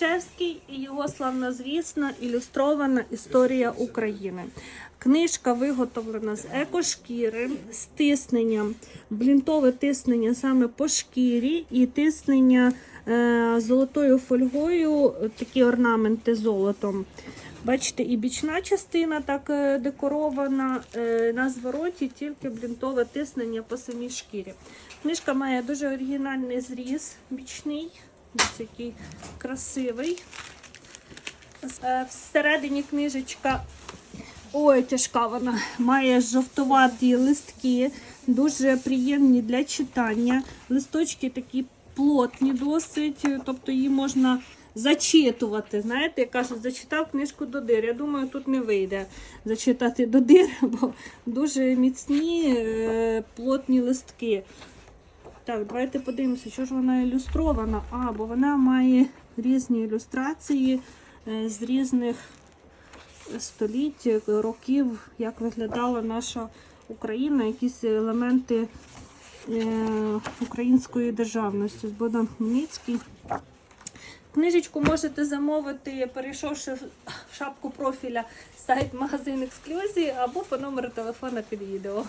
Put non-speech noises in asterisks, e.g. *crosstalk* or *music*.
Ромашевський і його славнозвісна ілюстрована історія України. Книжка виготовлена з екошкіри, з тисненням, блінтове тиснення саме по шкірі і тиснення е, золотою фольгою, такі орнаменти золотом. Бачите, і бічна частина так е, декорована, е, на звороті тільки блінтове тиснення по самій шкірі. Книжка має дуже оригінальний зріз бічний, ось який красивий. Е, Всередині книжечка, ой, тяжка вона, має жовтуваті листки, дуже приємні для читання. Листочки такі плотні досить, тобто її можна зачитувати. Знаєте, як кажуть, зачитав книжку до дир. Я думаю, тут не вийде зачитати до дир, *laughs* бо дуже міцні, е, плотні листки. Так, давайте подивимося, що ж вона ілюстрована. А, бо вона має різні ілюстрації е, з різних століть, е, років, як виглядала наша Україна, якісь елементи е, української державності. Богдан Хмельницький. Книжечку можете замовити, перейшовши в шапку профіля сайт магазин ексклюзії або по номеру телефона під відео.